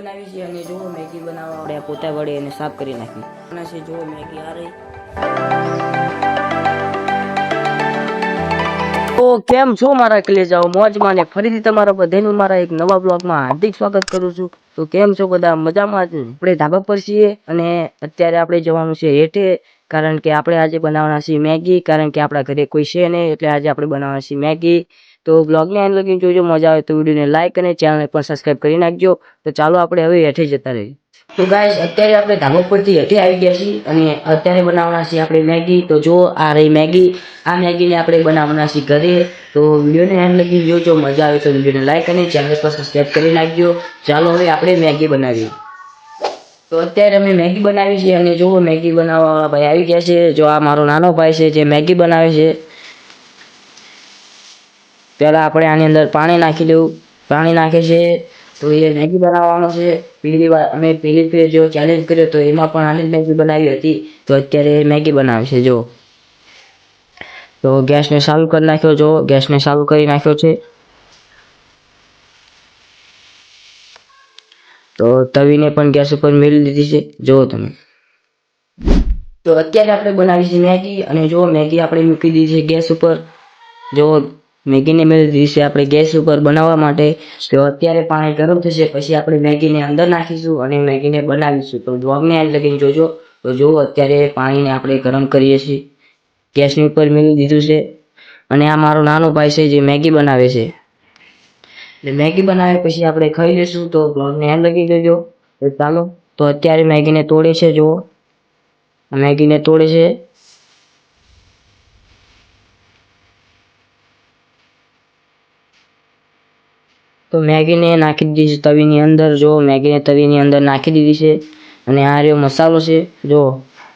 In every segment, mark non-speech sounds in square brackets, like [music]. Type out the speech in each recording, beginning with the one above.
બનાવી છે અને જો મેગી બનાવવા આપણે પોતા વડે એને સાફ કરી નાખી. અને છે જો મેગી આ રહી. તો કેમ છો મારા કલેજાઓ? મોજમાં ને ફરીથી તમારા બધાનું મારા એક નવા બ્લોગમાં હાર્દિક સ્વાગત કરું છું. તો કેમ છો બધા? મજામાં જ? આપણે ધાબા પર છીએ અને અત્યારે આપણે જવાનું છે હેઠે, કારણ કે આપણે આજે બનાવવાના છીએ મેગી, કારણ કે આપણા ઘરે કોઈ છે નહીં, એટલે આજે આપણે બનાવવાના છીએ મેગી. તો બ્લોગને એન્ડ લગી જોજો, મજા આવે તો વિડીયોને લાઇક અને ચેનલને પણ સબસ્ક્રાઈબ કરી નાખજો. તો ચાલો આપણે હવે હેઠે જતા રહીએ. તો ગાઈસ અત્યારે આપણે ધાબા પરથી હેઠે આવી ગયા છીએ અને અત્યારે બનાવવાના છીએ આપણે મેગી. તો જો આ રહી મેગી. આ મેગીને આપણે બનાવવાના છીએ ઘરે. તો વિડીયોને એન્ડ લગી જોજો, મજા આવે તો વિડીયોને લાઇક અને ચેનલ પર સબસ્ક્રાઈબ કરી નાખજો. ચાલો હવે આપણે મેગી બનાવીએ. તો અત્યારે અમે મેગી બનાવી છે અને જુઓ, મેગી બનાવવા ભાઈ આવી ગયા છે. જો આ મારો નાનો ભાઈ છે જે મેગી બનાવે છે. પહેલાં આપણે આની અંદર પાણી નાખી લેવું. પાણી નાખે છે, તો એ મેગી બનાવવાનો છે. પહેલી વાર અમે પહેલી ફેર જો ચેલેન્જ કર્યો, તો એમાં પણ આની મેગી બનાવી હતી. તો અત્યારે મેગી બનાવે છે જો. તો ગેસને ચાલુ કરી નાખ્યો, જો. ગેસને ચાલુ કરી નાખ્યો છે. તો તવીને પણ ગેસ ઉપર મેળવી દીધી છે. જુઓ તમે. તો અત્યારે આપણે બનાવી છે મેગી, અને જો મેગી આપણે મૂકી દીધી છે ગેસ ઉપર. જો મેગીને મેળવી દીધી આપણે ગેસ ઉપર બનાવવા માટે, તો અત્યારે પાણી ગરમ થશે, પછી આપણે મેગીને અંદર નાખીશું અને મેગીને બનાવીશું. તો બ્લોગને આજ લગીને જોજો. તો જુઓ અત્યારે પાણીને આપણે ગરમ કરીએ છીએ. ગેસની ઉપર મેળવી દીધું છે. અને આ મારો નાનો ભાઈ છે જે મેગી બનાવે છે. એટલે મેગી બનાવે પછી આપણે ખાઈ લઈશું તો બ્લોગને એમ લગી જોજો ચાલો. તો અત્યારે મેગીને તોડે છે, જુઓ. મેગીને તોડે છે. તો મેગીને નાખી દીધી છે તવીની અંદર. જો મેગીને તવીની અંદર નાખી દીધી છે અને આ રહ્યો મસાલો છે. જો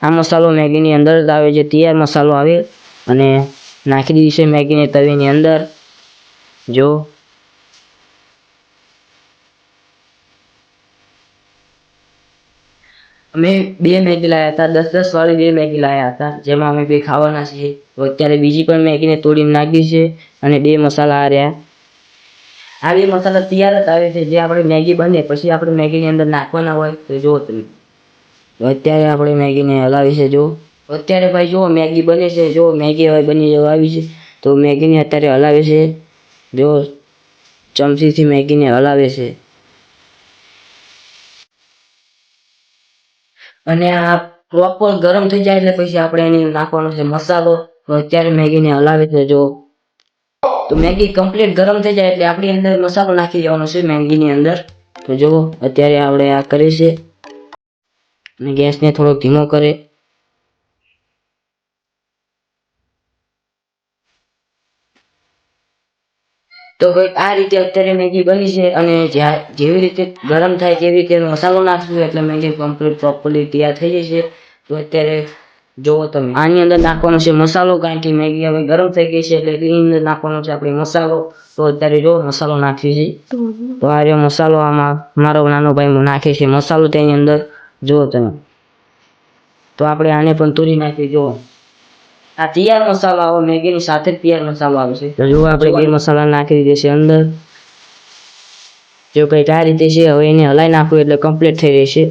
આ મસાલો મેગીની અંદર જ આવે છે, તૈયાર મસાલો આવે અને નાખી દીધી છે મેગીને તવીની અંદર. જો અમે બે મેગી લાવ્યા હતા, દસ દસ વાળી બે મેગી લાવ્યા હતા, જેમાં અમે બે ખાવાના છીએ અત્યારે બીજી પણ મેગીને તોડીને નાખી છે અને બે મસાલા આ રહ્યા. આ બે મસાલા તૈયાર જ આવે છે. જે આપણે મેગી બને, પછી આપણે મેગીની અંદર નાખવાના હોય, તો જુઓ તમે. અત્યારે આપણે મેગીને હલાવી છે જો અત્યારે ભાઈ જુઓ, મેગી બને છે જો મેગી હવે બની આવી છે. તો મેગીને અત્યારે હલાવે છે. જો ચમચીથી મેગીને હલાવે છે. અને આ પ્રોપર ગરમ થઈ જાય એટલે પછી આપણે એની નાખવાનો છે મસાલો. અત્યારે મેગીને હલાવે છે જો તો મેગી કમ્પ્લીટ ગરમ થઈ જાય એટલે આપણી અંદર મસાલો નાખી દેવાનો છે મેગીની અંદર. તો જુઓ, અત્યારે આપણે આ કરીએ અને ગેસને થોડોક ધીમો કરે તો ભાઈ આ રીતે અત્યારે મેગી બની છે અને જેવી રીતે ગરમ થાય તેવી રીતે મસાલો નાખશું એટલે મેગી કમ્પ્લીટ પ્રોપરલી તૈયાર થઈ જશે. તો અત્યારે જુઓ તમે. આની અંદર નાખવાનો છે મસાલો કારણ કે મેગી હવે ગરમ થઈ ગઈ છે એટલે એની અંદર નાખવાનો છે આપણે મસાલો. તો અત્યારે જો મસાલો નાખીએ છીએ તો આ રહ્યો મસાલો આમાં મારો નાનો ભાઈ નાખે છે. મસાલો તેની અંદર જુઓ તમે. તો આપણે આને પણ તૂરી નાખી જુઓ. આ તૈયાર મસાલો આવો મેગીની સાથે જ તૈયાર મસાલો આવે છે. તો જો આપણે ગીર મસાલા નાખી દીધે છે અંદર. જો કંઈક આ રીતે છે હવે એને હલાઈ નાખવું એટલે કમ્પ્લીટ થઈ રહેશે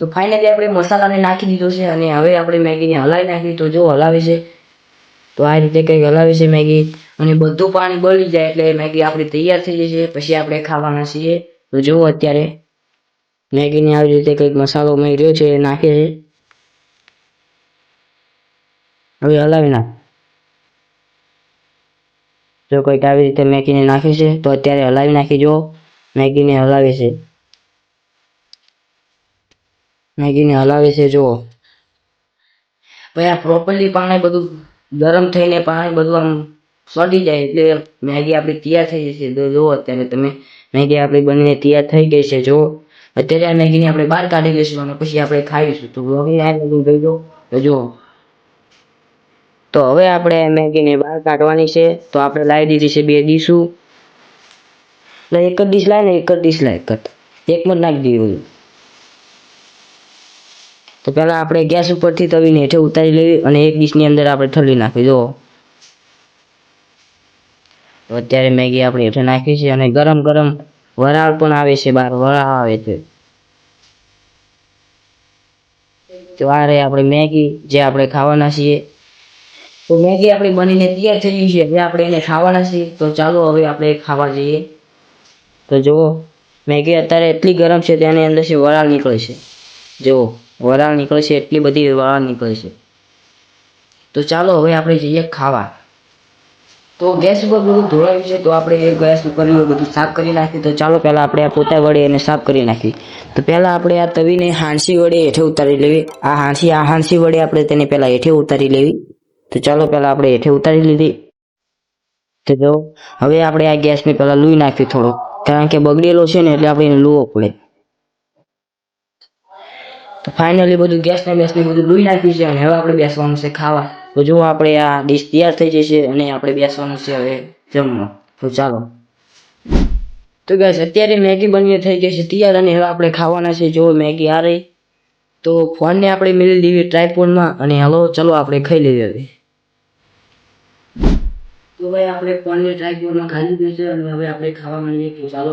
તો ફાઇનલી આપણે મસાલાને નાખી દીધો છે અને હવે આપણે મેગીને હલાવી નાખી. તો જો હલાવે છે. તો આ રીતે કંઈક હલાવે છે મેગી. અને બધું પાણી બળી જાય એટલે મેગી આપણી તૈયાર થઈ જશે. પછી આપણે ખાવાના છીએ. તો જુઓ અત્યારે મેગીને આવી રીતે કંઈક મસાલો મેળ્યો છે, એ નાખે છે. હવે હલાવી નાખ. જો કંઈક આવી રીતે મેગીને નાખે છે, તો અત્યારે હલાવી નાખી જો. મેગીને હલાવે છે. મેગીને હલાવે છે, જુઓ. ભાઈ, આ પ્રોપરલી પાણી બધું ગરમ થઈને પાણી બધું આમ સડી જાય એટલે મેગી આપણી તૈયાર થઈ જશે. તો જુઓ અત્યારે તમે. મેગી આપણી બનીને તૈયાર થઈ ગઈ છે, જુઓ. અત્યારે આ મેગીને આપણે બહાર કાઢી લઈશું અને પછી આપણે ખાઈશું. તો હવે તો જુઓ. તો હવે આપણે મેગીને બહાર કાઢવાની છે. તો આપણે લાવી દીધી છે બે ડીશું એટલે એક જ ડીશ લાય ને એક જ ડીશ લાય જ એકમાં નાખી દીધું તો પહેલાં આપણે ગેસ ઉપરથી તવીને હેઠે ઉતારી લેવી અને એક ડીશની અંદર આપણે ઠલી નાખવી, જુઓ. તો અત્યારે મેગી આપણે હેઠે નાખી છે અને ગરમ ગરમ વરાળ પણ આવે છે બહાર, વરાળ આવે છે. તો આ રહી આપણે મેગી, જે આપણે ખાવાના છીએ. તો મેગી આપણી બનીને તૈયાર થઈ ગઈ છે, હવે આપણે એને ખાવાના છીએ. તો ચાલો હવે આપણે ખાવા જઈએ. તો જુઓ, મેગી અત્યારે એટલી ગરમ છે તેની અંદરથી વરાળ નીકળે છે. જુઓ, વરાળ નીકળે છે, એટલી બધી વરાળ નીકળે છે. તો ચાલો હવે આપણે જઈએ ખાવા. તો ગેસ ઉપર બધું ધોળાયું છે, તો આપણે એ ગેસ ઉપર બધું સાફ કરી નાખ્યું તો ચાલો પહેલાં આપણે આ પોતા વડે એને સાફ કરી નાખીએ. તો પહેલાં આપણે આ તવીને હાંસી વડે હેઠે ઉતારી લેવી. આ હાંસી આ હાંસી વડે આપણે તેને પહેલાં હેઠે ઉતારી લેવી. તો ચાલો પહેલાં આપણે હેઠે ઉતારી લીધી. તો જો હવે આપણે આ ગેસને પહેલાં લૂઈ નાખ્યું થોડો કારણ કે બગડેલો છે ને એટલે આપણે એને લૂવો પડે. ફાઇનલી બધું ગેસને બેસને બધું લૂઈ નાખ્યું છે અને હવે આપણે બેસવાનું છે ખાવા. તો જો આપણે આ ડીશ તૈયાર થઈ જશે અને આપણે બેસવાનું છે હવે જમવા. તો ચાલો. તો ગેસ અત્યારે મેગી બનીને થઈ ગઈ છે તૈયાર અને હવે આપણે ખાવાના છે. જો મેગી આ રહી. તો ફોનને આપણે મેળવી દેવી ટ્રાયપોડમાં અને હલો ચલો આપણે ખાઈ લઈએ તો ભાઈ આપણે ફોનને ટ્રાયપોડમાં ખાઈ લીધું છે અને હવે આપણે ખાવા માંડીએ કે ચાલો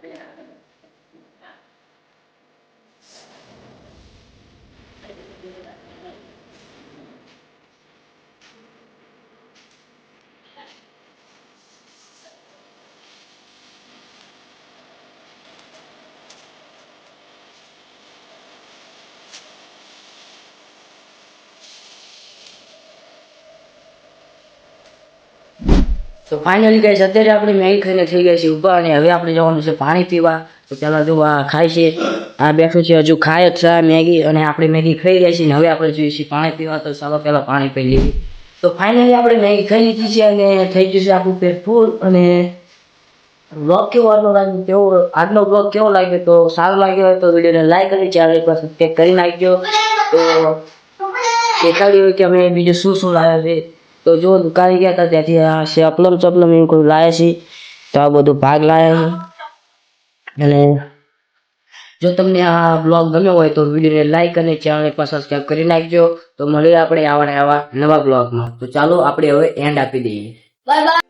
对呀 તો ફાઇનલી ગાઈસ અત્યારે આપણે મેગી ખાઈને થઈ ગયા છે ઊભા અને હવે આપણે જવાનું છે પાણી પીવા. તો પહેલાં જો આ ખાય છે. આ બેઠું છે હજુ ખાય જ છે મેગી અને આપણે મેગી ખાઈ ગયા છીએ હવે આપણે જોઈએ છીએ પાણી પીવા. તો ચાલો પહેલાં પાણી પી લઈએ. તો ફાઇનલી આપણે મેગી ખાઈ લીધી છે અને થઈ ગયું છે આપણું પેટ ફૂલ અને બ્લોગ કેવો આજનો લાગ્યો? કેવો આજનો બ્લોગ કેવો લાગ્યો? તો સારો લાગ્યો હોય તો વિડીયોને લાઈક કરી ચેનલ પર સબસ્ક્રાઈબ કરી નાખજો. તો [laughs] દેખાડ્યું હોય કે અમે બીજું શું શું લાવ્યા છે. તો જો દુકાને ગયા હતા ત્યાંથી આ સપલમ ચપલમ એવું કોઈ લાવે છે, તો આ બધું ભાગ લાવ્યા છે. અને જો તમને આ બ્લોગ ગમ્યો હોય તો વિડીયોને લાઈક અને ચેનલને પણ સબસ્ક્રાઈબ કરી નાખજો. તો મળીએ આપણે આવા આવા નવા બ્લોગમાં તો ચાલો, આપણે હવે એન્ડ આપી દઈએ. Bye bye